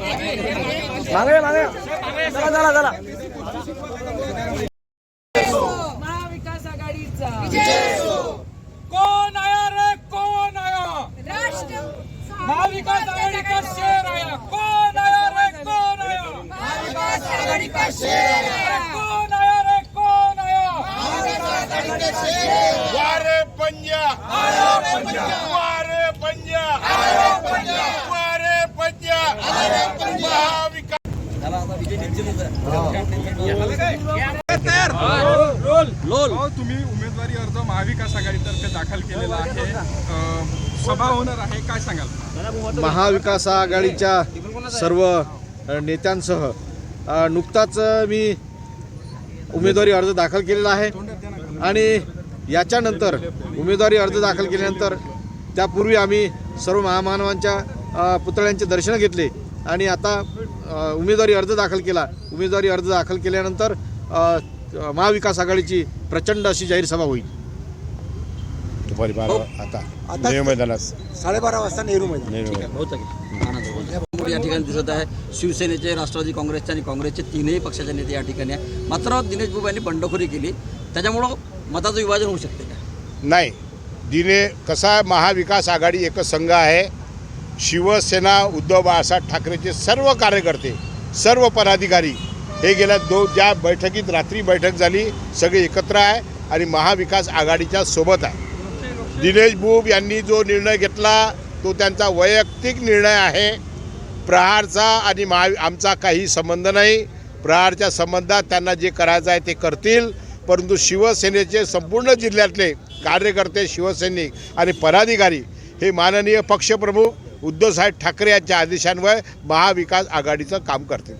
मागे मागे. चला चला चला. महाविकास आघाडीचा. कौन आया रे? कौन आया? राष्ट्र महाविकास आघाड़ी का शेर आया. कौन आया रे? कौन आया? महाविकास आघाडी का शेर कौन आया रे? कौन आया? वारे पंजा. वारे पंजा वारे पंजा महाविकास भाऊ, तुम्ही उमेदवारी अर्ज महाविकास आघाडीतर्फे दाखल केलेला आहे. सभा होणार आहे काय सांगाल? महाविकास आघाडीच्या सर्व नेत्यांसह नुकताच मी उमेदवारी अर्ज दाखल केलेला आहे. आणि याच्यानंतर उमेदवारी अर्ज दाखल केल्यानंतर त्यापूर्वी आम्ही सर्व महामानवांच्या पुतळ्यांचे दर्शन घेतले. आणि आता उमेदवारी अर्ज दाखल केला. उमेदवारी अर्ज दाखल केल्यानंतर महाविकास आघाडीची प्रचंड अशी जाहीर सभा होईल. दुपारी बारा आता नेहरू मैदानात. साडेबारा वाजता नेहरू मैदान. नेहरू मैदान. या ठिकाणी दिसत आहे. शिवसेनेचे राष्ट्रवादी काँग्रेसचे आणि काँग्रेसचे तीनही पक्षाचे नेते या ठिकाणी आहे मात्र दिनेश बुब यांनी बंडखोरी केली. त्याच्यामुळं मताचं विभाजन होऊ शकते का? नाही. दिने कसा महाविकास आघाडी एकच संघ आहे शिवसेना उद्धव बाळासाहेब ठाकरेचे सर्व कार्यकर्ते सर्व पदाधिकारी हे गेल्या दो ज्या बैठकीत रात्री बैठक झाली सगळे एकत्र आहे आणि महाविकास आघाडीच्या सोबत आहे. दिनेश बुब यांनी जो निर्णय घेतला तो त्यांचा वैयक्तिक निर्णय आहे. प्रहारचा आणि महा आमचा काही संबंध नाही. प्रहारच्या संबंधात त्यांना जे करायचं आहे ते करतील. परंतु शिवसेनेचे संपूर्ण जिल्ह्यातले कार्यकर्ते शिवसैनिक आणि पदाधिकारी हे माननीय पक्षप्रमुख उद्धवसाहेब ठाकरे यांच्या आदेशान्वये महाविकास आघाडीचं काम करतील.